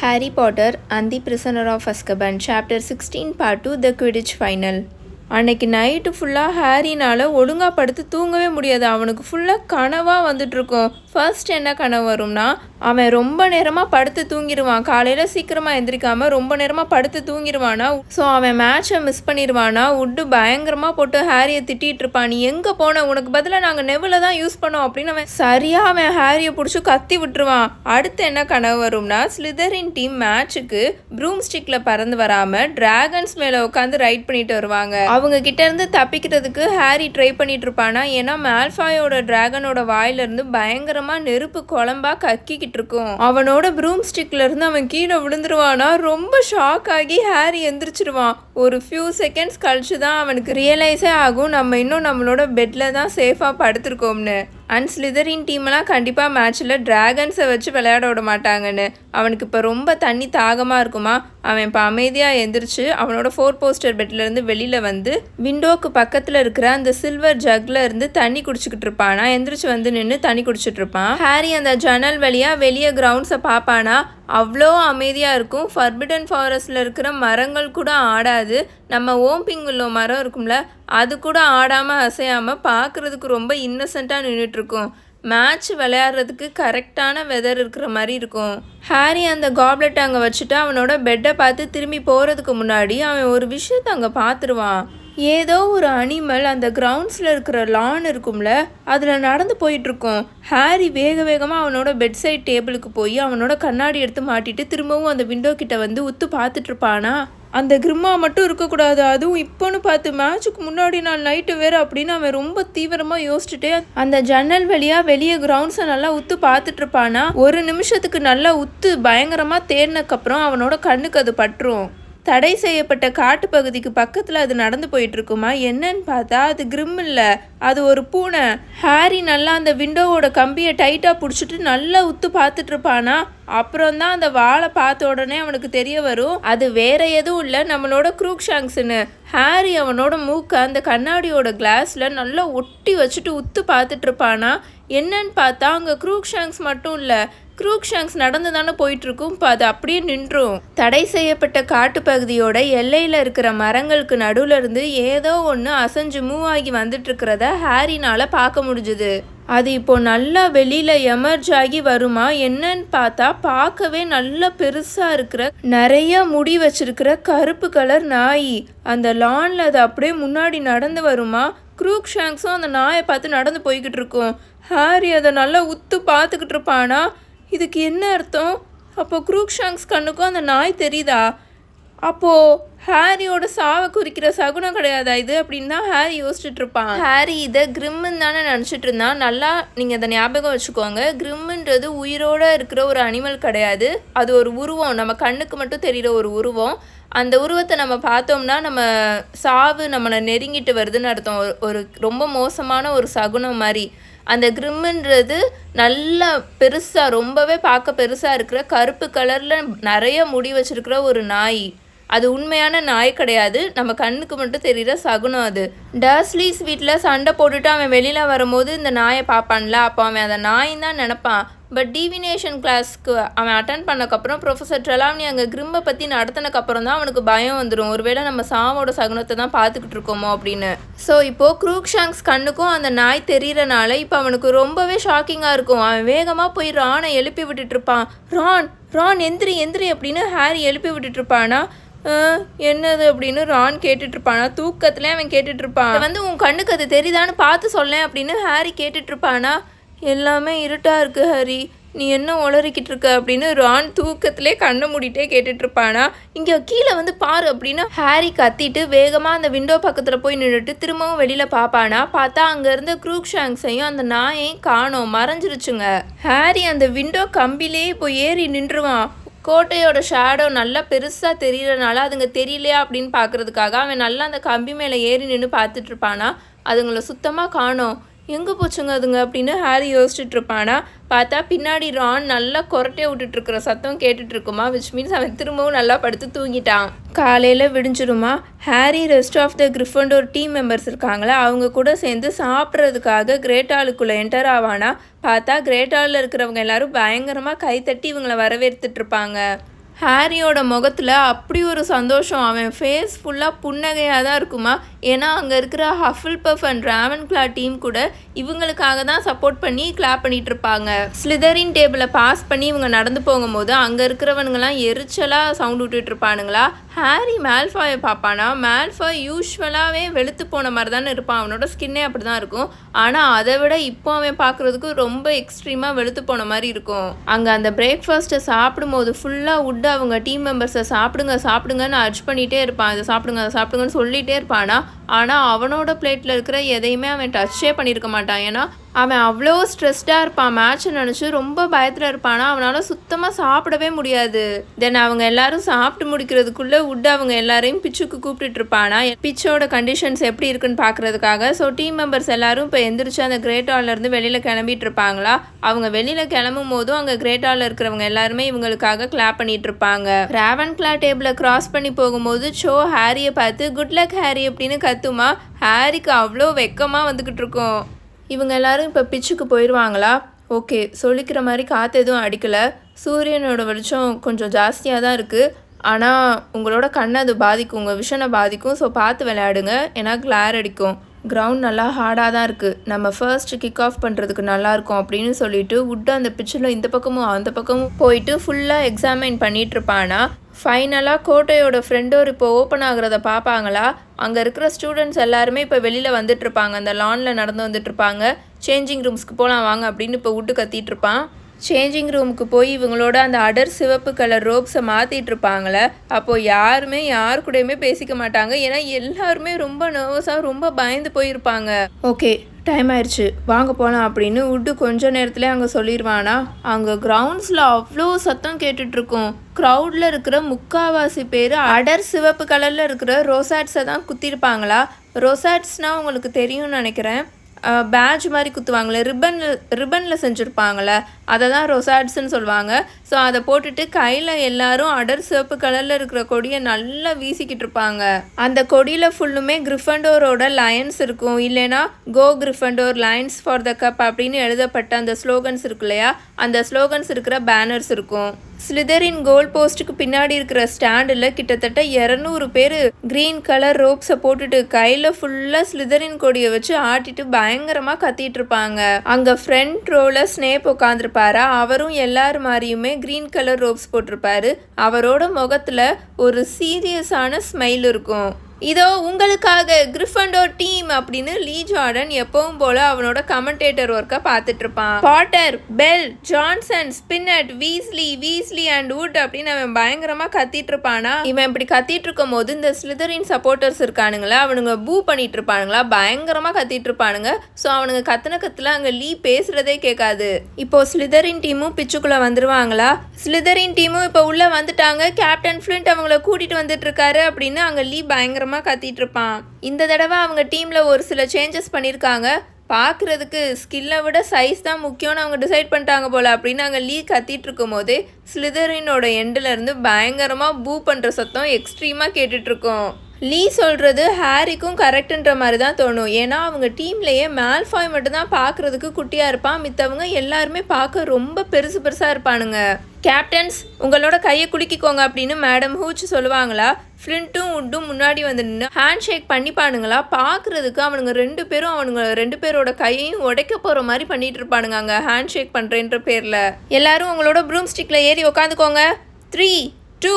Harry Potter and the of Azkaban chapter sixteen part two the Quidditch final அன்னைக்கு night ஃபுல்லாக ஹாரினால் ஒழுங்காக படுத்து தூங்கவே முடியாது அவனுக்கு ஃபுல்லாக கனவாக வந்துட்டுருக்கோம் ஃபர்ஸ்ட் என்ன கனவு வரும்னா அவன் ரொம்ப நேரமாக படுத்து தூங்கிடுவான். காலையில் சீக்கிரமாக எந்திரிக்காமல் ரொம்ப நேரமாக படுத்து தூங்கிடுவானா? ஸோ அவன் மேட்ச்சை மிஸ் பண்ணிடுவானா? உட்டு பயங்கரமாக போட்டு ஹாரியை திட்டிகிட்டு இருப்பான். நீ எங்கே போன? உனக்கு பதிலாக நாங்கள் நெவில் தான் யூஸ் பண்ணோம் அப்படின்னு அவன் சரியாக அவன் ஹாரியை பிடிச்சி கத்தி விட்டுருவான். அடுத்து என்ன கனவு வரும்னா ஸ்லிதரின் டீம் மேட்ச்சுக்கு ப்ரூம் ஸ்டிக்கில் பறந்து வராமல் டிராகன்ஸ் மேலே உட்காந்து ரைட் பண்ணிட்டு வருவாங்க. அவங்க கிட்டேருந்து தப்பிக்கிறதுக்கு ஹாரி ட்ரை பண்ணிட்டு இருப்பானா? ஏன்னா மேல்ஃபாயோட டிராகனோட வாயிலிருந்து பயங்கர பயங்கரமா நெருப்பு குழம்பா கக்கிக்கிட்டு இருக்கும் அவனோட ப்ரூம் ஸ்டிக்ல இருந்து அவன் கீழே விழுந்துருவானா? ரொம்ப ஷாக் ஆகி ஹாரி எந்திரிச்சிருவான். ஒரு ஃபியூ செகண்ட்ஸ் கழிச்சு தான் அவனுக்கு ரியலைஸே ஆகும். நம்ம இன்னும் நம்மளோட பெட்ல தான் சேஃபாக படுத்திருக்கோம்னு. அண்ட் ஸ்லிதரின் டீமெல்லாம் கண்டிப்பாக மேட்ச்சில் டிராகன்ஸை வச்சு விளையாட விட மாட்டாங்கன்னு. அவனுக்கு இப்போ ரொம்ப தண்ணி தாகமாக இருக்குமா? அவன் இப்போ அமைதியாக எந்திரிச்சு அவனோட ஃபோர் போஸ்டர் பெட்லேருந்து வெளியில் வந்து விண்டோக்கு பக்கத்தில் இருக்கிற அந்த சில்வர் ஜக்கில் இருந்து தண்ணி குடிச்சிக்கிட்டு இருப்பானா. எந்திரிச்சு வந்து நின்று தண்ணி குடிச்சிட்டு இருப்பான். ஹாரி அந்த ஜன்னல் வழியாக வெளியே கிரவுண்ட்ஸை பார்ப்பானா அவ்வளோ அமைதியாக இருக்கும். ஃபர்பிடன் ஃபாரஸ்டில் இருக்கிற மரங்கள் கூட ஆடாது. நம்ம ஓம்பிங் ஓம்பிங்குள்ள மரம் இருக்கும்ல அது கூட ஆடாமல் அசையாமல் பார்க்குறதுக்கு ரொம்ப இன்னசென்ட்டாக நின்றுட்டுருக்கும் மேட்ச் விளையாடுறதுக்கு கரெக்டான வெதர் இருக்கிற மாதிரி இருக்கும். ஹாரி அந்த காப்லெட் அங்கே வச்சுட்டு அவனோட பெட்டை பார்த்து திரும்பி போகிறதுக்கு முன்னாடி அவன் ஒரு விஷயத்தை அங்கே பார்த்துருவான். ஏதோ ஒரு அனிமல் அந்த கிரவுண்ட்ஸில் இருக்கிற லான் இருக்கும்ல அதில் நடந்து போயிட்டுருக்கோம். ஹாரி வேக வேகமாக அவனோட பெட் சைட் டேபிளுக்கு போய் அவனோட கண்ணாடி எடுத்து மாட்டிட்டு திரும்பவும் அந்த விண்டோ கிட்ட வந்து உத்து பார்த்துட்டு இருப்பானா அந்த கிரிம்மா மட்டும் இருக்கக்கூடாது அதுவும் இப்போன்னு பார்த்து மேட்சுக்கு முன்னாடி நான் நைட்டு வேறு அப்படின்னு அவன் ரொம்ப தீவிரமாக யோசிச்சுட்டே அந்த ஜன்னல் வழியாக வெளியே கிரவுண்ட்ஸை நல்லா உத்து பார்த்துட்டு இருப்பானா ஒரு நிமிஷத்துக்கு நல்லா உத்து பயங்கரமாக தேடினக்கப்புறம் அவனோட கண்ணுக்கு அது பற்றும் தடை செய்யப்பட்ட காட்டு பகுதிக்கு பக்கத்தில் அது நடந்து போயிட்டு இருக்குமா என்னன்னு பார்த்தா அது கிரிம் இல்லை. அது ஒரு பூனை. ஹாரி நல்லா அந்த விண்டோவோட கம்பியை டைட்டாக பிடிச்சிட்டு நல்லா உத்து பார்த்துட்டு இருப்பானா அப்புறம் தான் அந்த வாழை பார்த்த உடனே அவனுக்கு தெரிய வரும் அது வேற எதுவும் இல்லை நம்மளோட க்ரூக்ஷாங்ஸ்னு ஹாரி அவனோட மூக்கை அந்த கண்ணாடியோட கிளாஸில் நல்லா ஒட்டி வச்சுட்டு உத்து பார்த்துட்டு இருப்பானா என்னன்னு பார்த்தா அங்கே க்ரூக்ஷாங்ஸ் மட்டும் இல்லை க்ரூக் ஷாங்ஸ் நடந்து தானே போயிட்டுருக்கும். இப்போ அது அப்படியே நின்றும். தடை செய்யப்பட்ட காட்டுப்பகுதியோட எல்லையில் இருக்கிற மரங்களுக்கு நடுவில் இருந்து ஏதோ ஒன்று அசைஞ்சு மூவ் ஆகி வந்துட்டு இருக்கிறத ஹாரினால் பார்க்க முடிஞ்சுது. அது இப்போ நல்லா வெளியில் எமர்ஜ் ஆகி வருமா? என்னன்னு பார்த்தா பார்க்கவே நல்லா பெருசாக இருக்கிற நிறைய முடி வச்சிருக்கிற கருப்பு கலர் நாய். அந்த லான்ல அது அப்படியே முன்னாடி நடந்து வருமா? குரூக் ஷாங்ஸும் அந்த நாயை பார்த்து நடந்து போய்கிட்டு இருக்கும் ஹாரி அதை நல்லா உத்து பார்த்துக்கிட்டு இருப்பானா இதுக்கு என்ன அர்த்தம்? அப்போ குரூக்ஷாங்ஸ் கண்ணுக்கும் அந்த நாய் தெரியுதா? அப்போது ஹாரியோட சாவை குறிக்கிற சகுனம் கிடையாதா இது? அப்படின்னு தான் ஹாரி யோசிச்சுட்டு இருப்பான் ஹாரி இதை கிரிம்முன்னு தானே நினச்சிட்டு இருந்தான். நல்லா நீங்கள் அதை ஞாபகம் வச்சுக்கோங்க. கிரிம்முன்றது உயிரோடு இருக்கிற ஒரு அனிமல் கிடையாது. அது ஒரு உருவம். நம்ம கண்ணுக்கு மட்டும் தெரிகிற ஒரு உருவம். அந்த உருவத்தை நம்ம பார்த்தோம்னா நம்ம சாவு நம்மளை நெருங்கிட்டு வருதுன்னு அர்த்தம். ஒரு ஒரு ரொம்ப மோசமான ஒரு சகுனம் மாதிரி. அந்த கிரிம்முன்றது நல்ல பெருசாக ரொம்பவே பார்க்க பெருசாக இருக்கிற கருப்பு கலரில் நிறைய முடி வச்சிருக்கிற ஒரு நாய். அது உண்மையான நாய் கிடையாது. நம்ம கண்ணுக்கு மட்டும் தெரிகிற சகுனம் அது. டர்ஸ்லீஸ் வீட்டில் சண்டை போட்டுட்டு அவன் வெளியில் வரும்போது இந்த நாயை பார்ப்பான்ல அப்போ அவன் அந்த நாயின் தான் நினப்பான். பட் டிவினேஷன் கிளாஸ்க்கு அவன் அட்டன் பண்ணக்கப்புறம் ப்ரொஃபஸர் ட்ரெலாவ்னி அங்கே கிரிம்பை பற்றி நடத்தினக்கப்புறம் தான் அவனுக்கு பயம் வந்துடும் ஒருவேளை நம்ம சாவோட சகுனத்தை தான் பார்த்துக்கிட்டு இருக்கோமோ அப்படின்னு. ஸோ இப்போது குரூக்ஷாங்ஸ் கண்ணுக்கும் அந்த நாய் தெரியறனால இப்போ அவனுக்கு ரொம்பவே ஷாக்கிங்காக இருக்கும். அவன் வேகமாக போய் ரானை எழுப்பி விட்டுட்டு இருப்பான். ரான் ரான் எந்திரி எந்திரி அப்படின்னு ஹாரி எழுப்பி விட்டுட்டு இருப்பானா? என்னது? அப்படின்னு ரான் கேட்டுட்ருப்பானா இருப்பானா? அவன் கேட்டுட்டு இருப்பான் வந்து உன் கண்ணுக்கு அது தெரியுதான்னு பார்த்து சொல்லேன் அப்படின்னு ஹாரி கேட்டுட்டு இருப்பானா எல்லாமே இருட்டா இருக்கு ஹரி. நீ என்ன உளறிக்கிட்டு இருக்க அப்படின்னு ரான் தூக்கத்திலே கண்ணை மூடிட்டே கேட்டுட்டு இருப்பானா இங்கே கீழே வந்து பாரு அப்படின்னு ஹாரி கத்திட்டு வேகமாக அந்த விண்டோ பக்கத்தில் போய் நின்றுட்டு திரும்பவும் வெளியில் பார்ப்பானா பார்த்தா அங்கே இருந்த க்ரூக் ஷாங்ஸையும் அந்த நாயையும் காணோம். மறைஞ்சிருச்சுங்க. ஹாரி அந்த விண்டோ கம்பிலே போய் ஏறி நின்றுவான். கோட்டையோட ஷேடோ நல்லா பெருசாக தெரியறனால அதுங்க தெரியலையா அப்படின்னு பார்க்குறதுக்காக அவன் நல்லா அந்த கம்பி மேலே ஏறி நின்று பார்த்துட்ருப்பானா அதுங்களை சுத்தமாக காணோம். எங்கே போச்சுங்க அதுங்க? அப்படின்னு ஹாரி யோசிச்சுட்டு இருப்பானா பார்த்தா பின்னாடி ரான் நல்லா கொரட்டை விட்டுட்டு இருக்கிற சத்தம் கேட்டுட்டு இருக்குமா விச் மீன்ஸ் அவன் திரும்பவும் நல்லா படுத்து தூங்கிட்டான். காலையில் விடிஞ்சிருமா? Harry rest of the Gryffindor team members இருக்காங்களா? அவங்க கூட சேர்ந்து சாப்பிட்றதுக்காக கிரேட்டாலுக்குள்ளே என்டர் ஆவானா? பார்த்தா கிரேட்டாலில் இருக்கிறவங்க எல்லாரும் பயங்கரமாக கைத்தட்டி இவங்களை வரவேற்றுட்டு இருப்பாங்க ஹாரியோட முகத்தில் அப்படி ஒரு சந்தோஷம். அவன் ஃபேஸ் ஃபுல்லாக புன்னகையாக தான் இருக்குமா? ஏன்னா அங்கே இருக்கிற ஹஃபில் பஃப் அண்ட் ராவன் கிளா டீம் கூட இவங்களுக்காக தான் சப்போர்ட் பண்ணி கிளாப் பண்ணிட்டு இருப்பாங்க. ஸ்லிதரின் டேபிளை பாஸ் பண்ணி இவங்க நடந்து போகும்போது அங்கே இருக்கிறவனுங்களாம் எரிச்சலாக சவுண்ட் விட்டுட்டு இருப்பானுங்களா? ஹாரி மேல்ஃபாயை பார்ப்பானா? மேல்ஃபாய் யூஸ்வலாகவே வெளுத்து போன மாதிரி தானே இருப்பான். அவனோட ஸ்கின்னே அப்படி தான் இருக்கும். ஆனால் அதை விட இப்போ அவன் பார்க்குறதுக்கு ரொம்ப எக்ஸ்ட்ரீமாக வெளுத்து போன மாதிரி இருக்கும். அங்கே அந்த பிரேக்ஃபாஸ்ட்டை சாப்பிடும்போது ஃபுல்லாக விட்டு அவங்க டீம் மெம்பர்ஸை சாப்பிடுங்க சாப்பிடுங்கன்னு அர்ஜ் பண்ணிகிட்டே இருப்பான். அதை சாப்பிடுங்க அதை சாப்பிடுங்கன்னு சொல்லிகிட்டே இருப்பானா? ஆனால் அவனோட பிளேட்டில் இருக்கிற எதையுமே அவன் டச்சே பண்ணியிருக்க மாட்டான். ஏன்னா அவன் அவ்வளோ ஸ்ட்ரெஸ்டாக இருப்பான். மேட்ச்சை நினச்சி ரொம்ப பயத்தில் இருப்பானா? அவனால் சுத்தமாக சாப்பிடவே முடியாது. தென் அவங்க எல்லாரும் சாப்பிட்டு முடிக்கிறதுக்குள்ளே உட் அவங்க எல்லாரையும் பிச்சுக்கு கூப்பிட்டுட்டு இருப்பானா? பிச்சோட கண்டிஷன்ஸ் எப்படி இருக்குன்னு பார்க்குறதுக்காக ஸோ டீம் மெம்பர்ஸ் எல்லாரும் இப்போ எந்திரிச்சு அந்த கிரேட் ஹால்லேருந்து வெளியில் கிளம்பிட்டு இருப்பாங்களா? அவங்க வெளியில் கிளம்பும் போதும் அங்கே கிரேட் ஹாலில் இருக்கிறவங்க எல்லாருமே இவங்களுக்காக கிளாப் பண்ணிட்டு இருப்பாங்க. ராவன் கிளா டேபிளை கிராஸ் பண்ணி போகும்போது ஷோ ஹாரியை பார்த்து குட் லக் ஹாரி அப்படின்னு கத்துமா? ஹாரிக்கு அவ்வளோ வெக்கமாக வந்துக்கிட்டு இருக்கும். இவங்க எல்லாரும் இப்போ பிச்சுக்கு போயிடுவாங்களா ஓகே சொல்லிக்கிற மாதிரி காற்று எதுவும் அடிக்கலை. சூரியனோட வெளிச்சம் கொஞ்சம் ஜாஸ்தியாக தான் இருக்குது ஆனால் உங்களோட கண்ணை அது பாதிக்கும் உங்கள் விஷனை பாதிக்கும். ஸோ பார்த்து விளையாடுங்க. ஏன்னா கிளார் அடிக்கும். கிரவுண்ட் நல்லா ஹார்டாக தான் இருக்குது நம்ம ஃபர்ஸ்ட் கிக் ஆஃப் பண்ணுறதுக்கு நல்லாயிருக்கும் அப்படின்னு சொல்லிட்டு வுட்டு அந்த பிச்சில் இந்த பக்கமும் அந்த பக்கமும் போயிட்டு ஃபுல்லாக எக்ஸாமைன் பண்ணிட்டு இருப்பானா? ஃபைனலாக கோட்டையோட ஃப்ரெண்டோர் இப்போ ஓப்பன் ஆகுறத பார்ப்பாங்களா? அங்கே இருக்கிற ஸ்டூடெண்ட்ஸ் எல்லாருமே இப்போ வெளியில் வந்துட்டு இருப்பாங்க. அந்த லானில் நடந்து வந்துட்டு இருப்பாங்க. சேஞ்சிங் ரூம்ஸ்க்கு போகலாம் வாங்க அப்படின்னு இப்போ விட்டு கத்திட்டு இருப்பான். சேஞ்சிங் ரூமுக்கு போய் இவங்களோட அந்த அடர் சிவப்பு கலர் ரோப்ஸை மாற்றிட்டு இருப்பாங்களே அப்போது யாருமே யார் கூடயுமே பேசிக்க மாட்டாங்க. ஏன்னா எல்லாருமே ரொம்ப நர்வஸாக ரொம்ப பயந்து போயிருப்பாங்க. ஓகே டைம் ஆயிடுச்சு வாங்க போகலாம் அப்படின்னு உட்டு கொஞ்ச நேரத்துல அங்கே சொல்லிடுவானா அங்கே கிரவுண்ட்ஸில் அவ்வளோ சத்தம் கேட்டுட்ருக்கோம் க்ரௌடில் இருக்கிற முக்காவாசி பேர் அடர் சிவப்பு கலரில் இருக்கிற ரோசாட்ஸை தான் குத்திருப்பாங்களா? ரொசாட்ஸ்னால் உங்களுக்கு தெரியும்னு நினைக்கிறேன். பேட்ச் மாதிரி குத்துவாங்களே ரிப்பன் ரிப்பனில் செஞ்சுருப்பாங்களே அதை தான் ரொசாட்ஸ்ன்னு சொல்லுவாங்க. ஸோ அதை போட்டுட்டு கையில் எல்லாரும் அடர் சிவப்பு கலரில் இருக்கிற கொடியை நல்லா வீசிக்கிட்டு இருப்பாங்க. அந்த கொடியில் ஃபுல்லுமே கிரிஃபண்டோரோட லயன்ஸ் இருக்கும். இல்லைன்னா go Gryffindor lions for the cup அப்படின்னு எழுதப்பட்ட அந்த ஸ்லோகன்ஸ் இருக்கு இல்லையா அந்த ஸ்லோகன்ஸ் இருக்கிற பேனர்ஸ் இருக்கும். ஸ்லிதரின் கோல் போஸ்ட்டுக்கு பின்னாடி இருக்கிற ஸ்டாண்டில் கிட்டத்தட்ட இரநூறு பேர் க்ரீன் கலர் ரோப்ஸை போட்டுட்டு கையில் ஃபுல்லாக ஸ்லிதரின் கொடியை வச்சு ஆட்டிட்டு பயங்கரமாக கத்திட்டு இருப்பாங்க. அங்கே ஃப்ரண்ட் ரோவில் ஸ்னேப் உட்காந்துருப்பாரா அவரும் எல்லார் மாதிரியுமே க்ரீன் கலர் ரோப்ஸ் போட்டிருப்பாரு. அவரோட முகத்தில் ஒரு சீரியஸான ஸ்மைல் இருக்கும். இதோ உங்களுக்காக கிரிஃபண்டோ டீம் அப்படின்னு லீ ஜார்டன் எப்பவும் போல அவனோட கமெண்டேட்டர் ஒர்க்கை பார்த்துட்டு இருப்பான் Potter Bell Johnson Spinnet Weasley Weasley and Wood அப்படின்னு அவன் பயங்கரமா கத்திட்டு இருப்பானா இவன் இப்படி கத்திட்டு இருக்கும் போது இந்த ஸ்லிதரின் சப்போர்ட்டர்ஸ் இருக்கானுங்களா? அவனுங்க பூ பண்ணிட்டு இருப்பானுங்களா பயங்கரமா கத்திட்டு இருப்பானுங்க ஸோ அவனுங்க கத்துன கத்துல அங்க லீ பேசுறதே கேட்காது. இப்போ ஸ்லிதரின் டீமும் பிச்சுக்குள்ள வந்துருவாங்களா? ஸ்லிதரின் டீமும் இப்போ உள்ள வந்துட்டாங்க. கேப்டன் ஃபிளின்ட் அவங்கள கூட்டிட்டு வந்துட்டு இருக்காரு அப்படின்னு அங்க லீ பயங்கரமா கத்திட்டு இருப்பான் இந்த தடவை அவங்க டீமில் ஒரு சில சேஞ்சஸ் பண்ணியிருக்காங்க பார்க்குறதுக்கு ஸ்கில்லை விட சைஸ் தான் முக்கியம்னு அவங்க டிசைட் பண்ணிட்டாங்க போல் அப்படின்னு அங்கே லீ கத்திட்டு இருக்கும் போதே ஸ்லிதரினோட எண்டிலேருந்து பயங்கரமாக பூ பண்ணுற சத்தம் எக்ஸ்ட்ரீமாக கேட்டுட்ருக்கோம் லீ சொல்கிறது ஹாரிக்கும் கரெக்டுன்ற மாதிரி தான் தோணும். ஏன்னா அவங்க டீம்லேயே மேல்ஃபாய் மட்டும்தான் பார்க்குறதுக்கு குட்டியாக இருப்பான். மித்தவங்க எல்லாருமே பார்க்க ரொம்ப பெருசு பெருசாக இருப்பானுங்க. கேப்டன்ஸ் உங்களோட கையை குலுக்கிக்கோங்க அப்படின்னு மேடம் ஹூச் சொல்லுவாங்களா? ஃப்ளின்ட்டும் உட்டும் முன்னாடி வந்து நின்று ஹேண்ட் ஷேக் பண்ணிப்பானுங்களா பார்க்குறதுக்கு அவனுங்க ரெண்டு பேரும் அவனுங்க ரெண்டு பேரோட கையையும் உடைக்க போகிற மாதிரி பண்ணிட்டு இருப்பானுங்க அங்கே. ஹேண்ட் ஷேக் பண்ணுறேன்ற பேரில். எல்லாரும் உங்களோட ப்ரூம் ஸ்டிக்கில் ஏறி உட்காந்துக்கோங்க த்ரீ டூ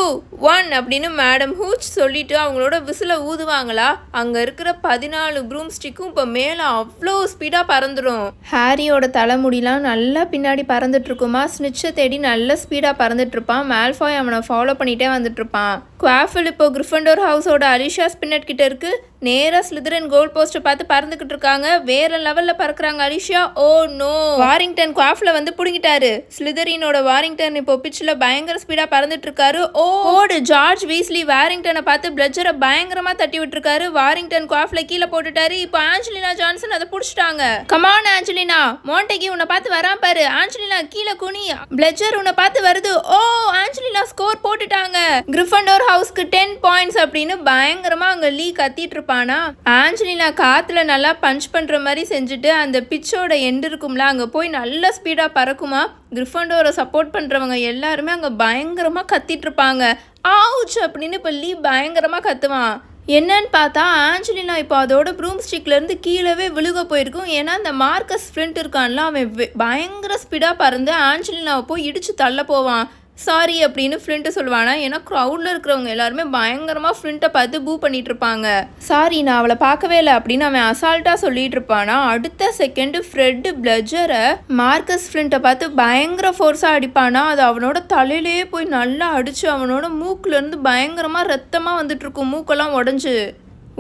ஒன் அப்படின்னு மேடம் ஹூச் சொல்லிட்டு அவங்களோட விசில ஊதுவாங்களா? அங்கே இருக்கிற பதினாலு ப்ரூம் ஸ்டிக்கும் இப்போ மேலே அவ்வளோ ஸ்பீடாக பறந்துடும் ஹாரியோட தலைமுடிலாம் நல்லா பின்னாடி பறந்துட்டு இருக்குமா ஸ்னிச்சை தேடி நல்ல ஸ்பீடாக பறந்துட்டு இருப்பான் மேல்ஃபாய் அவனை ஃபாலோ பண்ணிகிட்டே வந்துட்டு இருப்பான் குவாஃபில் இப்போ கிரிஃபண்டோர் ஹவுஸோட அலிஷா ஸ்பின்னட் கிட்ட இருக்கு. நேராக ஸ்லிதரன் கோல் போஸ்ட்டை பார்த்து பறந்துக்கிட்டு இருக்காங்க. வேற லெவலில் பறக்குறாங்க அலிஷா ஓ நோ வாரிங்டன் குவாஃபில் வந்து பிடுங்கிட்டாரு. ஸ்லிதரினோட வாரிங்டன் இப்போ பிச்சில் பயங்கர ஸ்பீடாக பறந்துட்டு இருக்காரு ஓடு ஜார்ஜ் வீஸ்லி வாரிங்டனை பார்த்து பிளட்ஜரை பயங்கரமாக தட்டி விட்டுருக்காரு. வாரிங்டன் குவாஃபில் கீழே போட்டுட்டாரு. இப்போ ஆஞ்சலினா ஜான்சன் அதை பிடிச்சிட்டாங்க. Come on Angelina. மோண்டகி உன்னை பார்த்து வரான் பாரு. ஆஞ்சலினா கீழே குனி. பிளட்ஜர் உன்னை பார்த்து வருது. ஓ ஆஞ்சலினா ஸ்கோர் போட்டுட்டாங்க. கிரிஃபண்டோர் ஹவுஸ்க்கு டென் பாயிண்ட்ஸ் அப்படின்னு பயங்கரமாக அங்கே லீ கத்திட்டு இருப்பானா? ஆஞ்சலினா காத்துல நல்லா பஞ்ச் பண்ற மாதிரி செஞ்சுட்டு அந்த பிச்சோட எண்டு இருக்கும்ல அங்க போய் நல்ல ஸ்பீடா பறக்குமா? கிரிஃபண்டோரை சப்போர்ட் பண்ணுறவங்க எல்லாருமே அங்கே பயங்கரமாக கத்திட்டு இருப்பாங்க. அப்படின்னு இப்போ லீ பயங்கரமாக கத்துவான். என்னன்னு பார்த்தா ஆஞ்சலினா இப்போ அதோட ப்ரூம் ஸ்டிக்லேருந்து கீழவே விழுக போயிருக்கும். ஏன்னா அந்த மார்க்கஸ் ஃப்ரெண்ட் இருக்கான்ல அவன் பயங்கர ஸ்பீடாக பறந்து ஆஞ்சலினாவை போய் இடித்து தள்ள போவான். சாரி அப்படின்னு ஃப்ளிண்ட்டு சொல்லுவானா? ஏன்னா க்ரௌடில் இருக்கிறவங்க எல்லாருமே பயங்கரமாக ஃப்ளிண்ட்டை பார்த்து பூ பண்ணிட்டு இருப்பாங்க சாரி நான் அவளை பார்க்கவே இல்லை அப்படின்னு அவன் அசால்ட்டாக சொல்லிட்டு இருப்பானா அடுத்த செகண்டு ஃப்ரெட்டு பிளஜரை மார்க்கஸ் ஃப்ளிண்ட்டை பார்த்து பயங்கர ஃபோர்ஸாக அடிப்பானா? அது அவனோட தலையிலேயே போய் நல்லா அடித்து அவனோட மூக்குலேருந்து பயங்கரமாக ரத்தமாக வந்துட்டு இருக்கும் மூக்கெல்லாம் உடஞ்சி.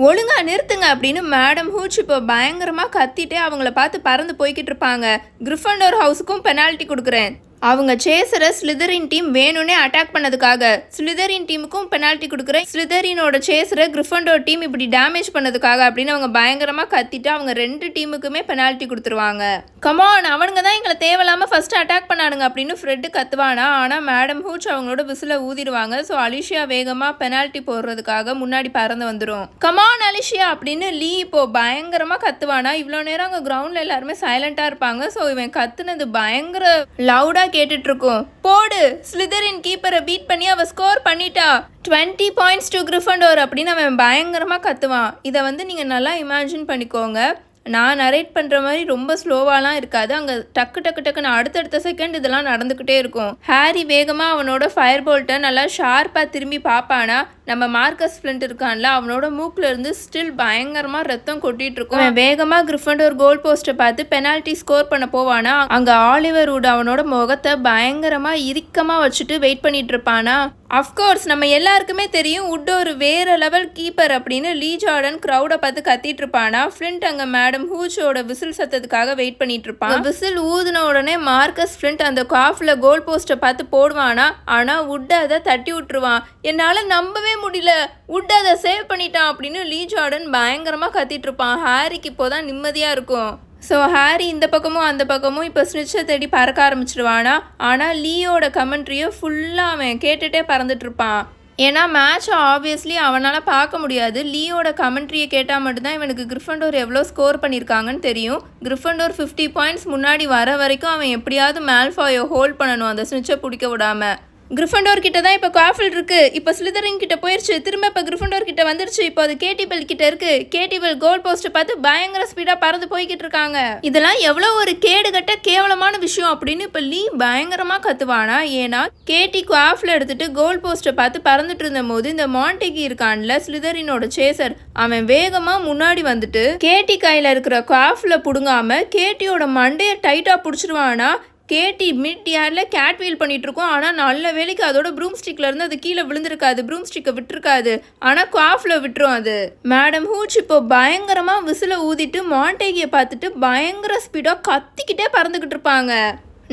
ஒழுங்கா நிறுத்துங்க அப்படின்னு மேடம் ஹூச் இப்போ பயங்கரமாக கத்திட்டே அவங்கள பார்த்து பறந்து போய்கிட்டு இருப்பாங்க கிரிஃபண்டோர் ஹவுஸுக்கும் பெனால்ட்டி கொடுக்குறேன். அவங்க சேசரை ஸ்லிதரின் டீம் வேணும்னே அட்டாக் பண்ணதுக்காக. ஸ்லிதரின் டீமுக்கும் பெனால்ட்டி கொடுக்குறேன். ஸ்லிதரினோட சேசரை கிரிஃபண்டோ டீம் இப்படி டேமேஜ் பண்ணதுக்காக அப்படின்னு அவங்க பயங்கரமாக கத்திட்டு அவங்க ரெண்டு டீமுக்குமே பெனால்ட்டி கொடுத்துருவாங்க. கமான் அவனுங்க தான் எங்களை தேவையில்லாமல் ஃபர்ஸ்ட் அட்டாக் பண்ணானுங்க அப்படின்னு ஃப்ரெட்டு கத்துவானா? ஆனால் மேடம் ஹூச் அவங்களோட விசில ஊதிடுவாங்க. ஸோ அலிஷியா வேகமாக பெனால்ட்டி போடுறதுக்காக முன்னாடி பறந்து வந்துடும் கமான் அலிஷியா அப்படின்னு லீ இப்போ பயங்கரமாக கத்துவானா? இவ்வளோ நேரம் அங்கே கிரவுண்டில் எல்லாருமே சைலண்ட்டாக இருப்பாங்க. ஸோ இவன் கத்துனது பயங்கர லவுடாக கேட்டுட்ருக்கோம். போடு. ஸ்லிதரின் கீப்பரை பீட் பண்ணி அவள் ஸ்கோர் பண்ணிட்டா. டுவெண்ட்டி பாயிண்ட்ஸ் டு கிரிஃபண்டோர் அப்படின்னு அவன் பயங்கரமாக கத்துவான். இதை வந்து நீங்கள் நல்லா இமேஜின் பண்ணிக்கோங்க. நான் நரேட் பண்ணுற மாதிரி ரொம்ப ஸ்லோவாலாம் இருக்காது. அங்கே டக்கு டக்கு டக்குன்னு அடுத்தடுத்த செகண்ட் இதெல்லாம் நடந்துக்கிட்டே இருக்கும். ஹாரி வேகமாக அவனோட ஃபயர் போல்ட்டை நல்லா ஷார்ப்பாக திரும்பி பார்ப்பானா? நம்ம மார்க்கஸ் ஃப்ளிண்ட் இருக்கான்ல அவனோட மூக்கில் இருந்து ஸ்டில் பயங்கரமாக ரத்தம் கொட்டிட்டு இருக்கும். அவன் வேகமாக கிரிஃபண்டோர் கோல் போஸ்ட்டை பார்த்து பெனால்ட்டி ஸ்கோர் பண்ண போவானா? அங்கே ஆலிவர் வுட் அவனோட முகத்தை பயங்கரமாக இறுக்கமாக வச்சுட்டு வெயிட் பண்ணிட்டு இருப்பானா? அஃப்கோர்ஸ் நம்ம எல்லாருக்குமே தெரியும் உட் ஒரு வேற லெவல் கீப்பர் அப்படின்னு லீ ஜார்டன் க்ரௌடை பார்த்து கத்திட்டு இருப்பானா? ஃப்ளிண்ட் மேட் மேடம் ஹூச்சோட விசில் சத்தத்துக்காக வெயிட் பண்ணிட்டு இருப்பான் விசில் ஊதுன உடனே மார்க்கஸ் ஃப்ரிண்ட் அந்த காஃப்ல கோல் போஸ்ட்டை பார்த்து போடுவானா? ஆனா உட் அதை தட்டி விட்டுருவான். என்னால நம்பவே முடியல. உட் அதை சேவ் பண்ணிட்டான் அப்படின்னு லீ ஜார்டன் பயங்கரமா கத்திட்டு இருப்பான் ஹாரிக்கு இப்போதான் நிம்மதியா இருக்கும். ஸோ ஹாரி இந்த பக்கமும் அந்த பக்கமும் இப்போ ஸ்னிச்சை தேடி பறக்க ஆரம்பிச்சிடுவானா ஆனால் லீயோட கமெண்ட்ரியை ஃபுல்லாக அவன் கேட்டுகிட்டே பறந்துட்டு இருப்பான் ஏன்னா மேட்ச் ஆப்வியஸ்லி அவனால் பார்க்க முடியாது. லீயோட கமெண்ட்ரியை கேட்டால் மட்டும்தான் இவனுக்கு கிரிஃபண்டோர் எவ்வளோ ஸ்கோர் பண்ணியிருக்காங்கன்னு தெரியும். கிரிஃபண்டோர் ஃபிஃப்டி பாயிண்ட்ஸ் முன்னாடி வர வரைக்கும் அவன் எப்படியாவது மேல்ஃபாயோ ஹோல்ட் பண்ணணும். அந்த ஸ்னிட்சை பிடிக்க விடாம. கிரிஃபண்டோர் கிட்ட தான் இப்போ காஃபில் இருக்கு. இப்போ ஸ்லிதரின் கிட்ட போயிருச்சு. திரும்ப இப்போ கிரிஃபண்டோர் கிட்ட வந்துருச்சு. இப்போ அது கேடிபெல் கிட்ட இருக்கு. கேடிபெல் கோல் போஸ்ட்டை பார்த்து பயங்கர ஸ்பீடாக பறந்து போய்கிட்டு இருக்காங்க. இதெல்லாம் எவ்வளோ ஒரு கேடுகட்ட கேவலமான விஷயம் அப்படின்னு இப்போ லீ பயங்கரமாக கத்துவானா? ஏன்னா கேடி காஃபில் எடுத்துட்டு கோல் போஸ்ட்டை பார்த்து பறந்துட்டு இருந்த போது இந்த மாண்டேகி இருக்கான்ல ஸ்லிதரினோட சேசர் அவன் வேகமாக முன்னாடி வந்துட்டு கேட்டி கையில் இருக்கிற காஃபில் பிடுங்காம கேட்டியோட மண்டையை டைட்டாக பிடிச்சிருவானா? கேட்டி மிட் ஏரில் கேட் வீல் பண்ணிகிட்ருக்கோம் ஆனால் நல்ல வேலைக்கு அதோட ப்ரூம் ஸ்டிக்லேருந்து அது கீழே விழுந்திருக்காது. ப்ரூம் ஸ்டிக்கை விட்டுருக்காது. ஆனால் குவாஃபில் விட்டுரும் அது. மேடம் ஹூச் இப்போ பயங்கரமாக விசில ஊதிட்டு மாண்டேகியை பார்த்துட்டு பயங்கர ஸ்பீடாக கத்திக்கிட்டே பறந்துக்கிட்டு இருப்பாங்க.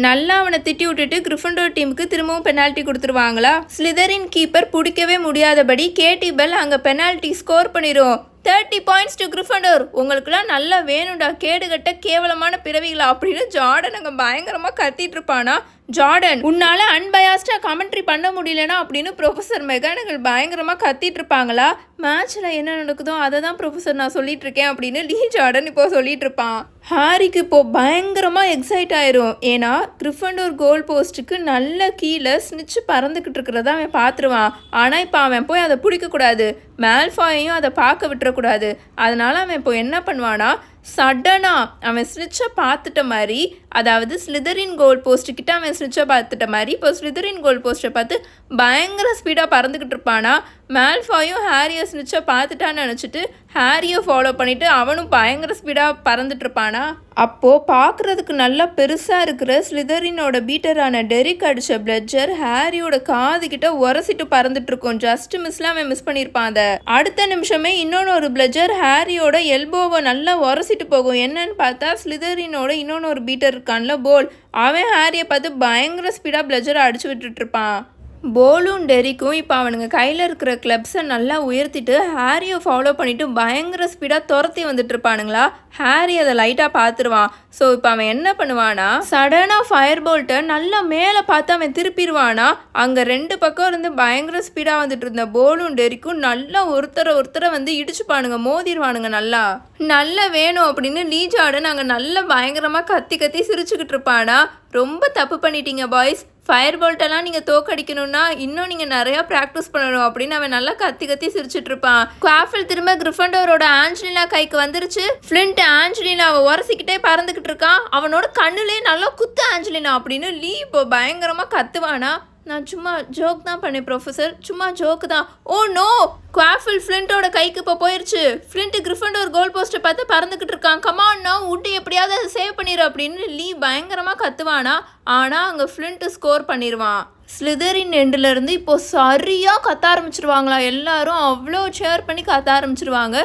நல்லா அவனை திட்டி விட்டுட்டு கிரிஃபண்டோர் டீமுக்கு திரும்பவும் பெனால்ட்டி கொடுத்துருவாங்களா? ஸ்லிதரின் கீப்பர் பிடிக்கவே முடியாதபடி கேடி பெல் அங்கே பெனால்ட்டி ஸ்கோர் பண்ணிடும் தேர்ட்டி பாயிண்ட்ஸ் டு கிரிஃபண்டர் உங்களுக்குலாம் நல்லா வேணும்டா. கேடுகட்ட கேவலமான பிறவிகளா அப்படின்னு ஜார்டன் அங்கே பயங்கரமாக கத்திட்டு இருப்பானா? ஜார்டன் உன்னால அன்பயாஸ்டா கமெண்ட்ரி பண்ண முடியலனா அப்படின்னு ப்ரொஃபசர் மெகானிகள் பயங்கரமாக கத்திட்டு இருப்பாங்களா மேட்ச்சில் என்ன நடக்குதோ அதை தான் ப்ரொஃபசர் நான் சொல்லிட்டு இருக்கேன் அப்படின்னு லீ ஜார்டன் இப்போ சொல்லிட்டு இருப்பான் ஹாரிக்கு இப்போ பயங்கரமாக எக்ஸைட் ஆயிரும். ஏன்னா கிரிஃபண்டோர் கோல் போஸ்ட்டுக்கு நல்ல கீழே ஸ்னிச்சு பறந்துக்கிட்டு இருக்கிறத அவன் பார்த்துருவான். ஆனால் இப்போ அவன் போய் அதை பிடிக்கக்கூடாது. மேல்ஃபாயையும் அதை பார்க்க விட்டுறக்கூடாது. அதனால அவன் இப்போ என்ன பண்ணுவானா சடனாக அவன் ஸ்னிச்சை பார்த்துட்ட மாதிரி அதாவது ஸ்லிதரின் கோல் போஸ்ட்டு கிட்ட அவன் ஸ்னிச்சை பார்த்துட்ட மாதிரி இப்போ ஸ்லிதரின் கோல் போஸ்ட்டை பார்த்து பயங்கர ஸ்பீடாக பறந்துக்கிட்டு இருப்பானா? மேல்ஃபாயும் ஹாரியை ஸ்னிச்சை பார்த்துட்டான்னு நினச்சிட்டு ஹாரியை ஃபாலோ பண்ணிவிட்டு அவனும் பயங்கர ஸ்பீடாக பறந்துட்டு இருப்பானா? அப்போது பார்க்குறதுக்கு நல்லா பெருசாக இருக்கிற ஸ்லிதரினோட பீட்டரான டெரிக் அடித்த பிளட்ஜர் ஹாரியோட காது கிட்ட உரசிட்டு பறந்துட்டு இருக்கும். ஜஸ்ட் மிஸ்ல அவன் மிஸ் பண்ணியிருப்பான் அதை. அடுத்த நிமிஷமே இன்னொன்று ஒரு பிளட்ஜர் ஹாரியோட எல்போவை நல்லா உரசிட்டு போகும். என்னன்னு பார்த்தா ஸ்லிதரினோட இன்னொன்று ஒரு பீட்டர் இருக்கான்ல போல் அவன் ஹாரியை பார்த்து பயங்கர ஸ்பீடாக பிளட்ஜரை அடிச்சு விட்டுட்டு இருப்பான். போலும் டெரிக்கும். இப்போ அவனுங்க கையில் இருக்கிற கிளப்ஸை நல்லா உயர்த்திட்டு ஹாரியை ஃபாலோ பண்ணிவிட்டு பயங்கர ஸ்பீடாக துரத்தி வந்துட்டு இருப்பானுங்களா? ஹாரி அதை லைட்டாக பார்த்துருவான். ஸோ இப்போ அவன் என்ன பண்ணுவானா சடனாக ஃபயர் போல்ட்டை நல்லா மேலே பார்த்து அவன் திருப்பிடுவானா? அங்கே ரெண்டு பக்கம் இருந்து பயங்கர ஸ்பீடாக வந்துட்டு இருந்த போலும் டெரிக்கும் நல்லா ஒருத்தரை ஒருத்தரை வந்து இடிச்சுப்பானுங்க மோதிடுவானுங்க நல்லா. நல்லா வேணும் அப்படின்னு லீஜார்டன் அங்கே நல்லா பயங்கரமாக கத்தி கத்தி சிரிச்சுக்கிட்டு இருப்பானா? ரொம்ப தப்பு பண்ணிட்டீங்க பாய்ஸ் ஃபயர் போல்ட்டெல்லாம் நீங்கள் தோக்கடிக்கணும்னா இன்னும் நீங்கள் நிறையா ப்ராக்டிஸ் பண்ணணும் அப்படின்னு அவன் நல்லா கத்தி கத்தி சிரிச்சுட்டு இருப்பான். குவாஃபில் திரும்ப கிரிஃபண்டோரோட ஆஞ்சலினா கைக்கு வந்துருச்சு. ஃப்ளின்ட் ஆஞ்சலினாவை உரசிக்கிட்டே பறந்துக்கிட்டு இருக்கான். அவனோட கண்ணுலேயே நல்லா குத்து ஆஞ்சலினா அப்படின்னு லீ இப்போ பயங்கரமாக கத்துவானா. நான் சும்மா ஜோக் தான் பண்ணேன் ப்ரொஃபஸர் சும்மா ஜோக்கு தான். ஓ நோ குவாஃபில் ஃப்ளின்ட்டோட கைக்கு இப்போ போயிடுச்சு ஃப்ளின்ட்டு கிரிஃபண்ட் ஒரு கோல் போஸ்ட்டை பார்த்து பறந்துக்கிட்டு இருக்கான். கமான்னா உட்டு எப்படியாவது அதை சேவ் பண்ணிடு அப்படின்னு லீ பயங்கரமாக கத்துவானா? ஆனால் அங்கே ஃப்ளின்ட்டு ஸ்கோர் பண்ணிடுவான் ஸ்லிதரின் எண்டுலேருந்து இப்போ சரியாக கத்த ஆரம்பிச்சிருவாங்களா? எல்லாரும் அவ்வளோ ஷேர் பண்ணி கத்த ஆரம்பிச்சிருவாங்க.